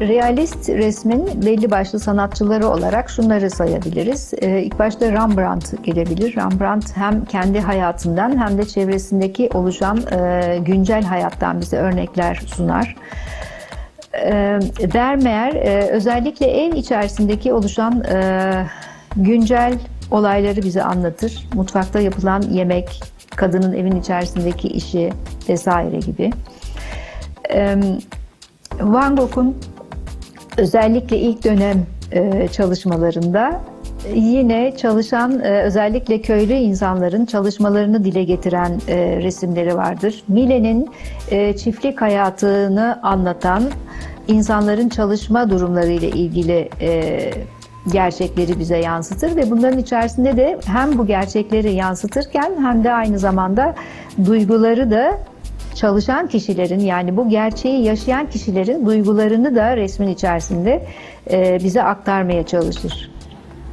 realist resmin belli başlı sanatçıları olarak şunları sayabiliriz. Ee, ilk başta Rembrandt gelebilir. Rembrandt hem kendi hayatından hem de çevresindeki oluşan e, güncel hayattan bize örnekler sunar. Ee, Vermeer e, özellikle ev içerisindeki oluşan e, güncel olayları bize anlatır. Mutfakta yapılan yemek, kadının evin içerisindeki işi vesaire gibi. Ee, Van Gogh'un özellikle ilk dönem e, çalışmalarında yine çalışan e, özellikle köylü insanların çalışmalarını dile getiren e, resimleri vardır. Mile'nin e, çiftlik hayatını anlatan insanların çalışma durumları ile ilgili e, gerçekleri bize yansıtır ve bunların içerisinde de hem bu gerçekleri yansıtırken hem de aynı zamanda duyguları da çalışan kişilerin yani bu gerçeği yaşayan kişilerin duygularını da resmin içerisinde e, bize aktarmaya çalışır.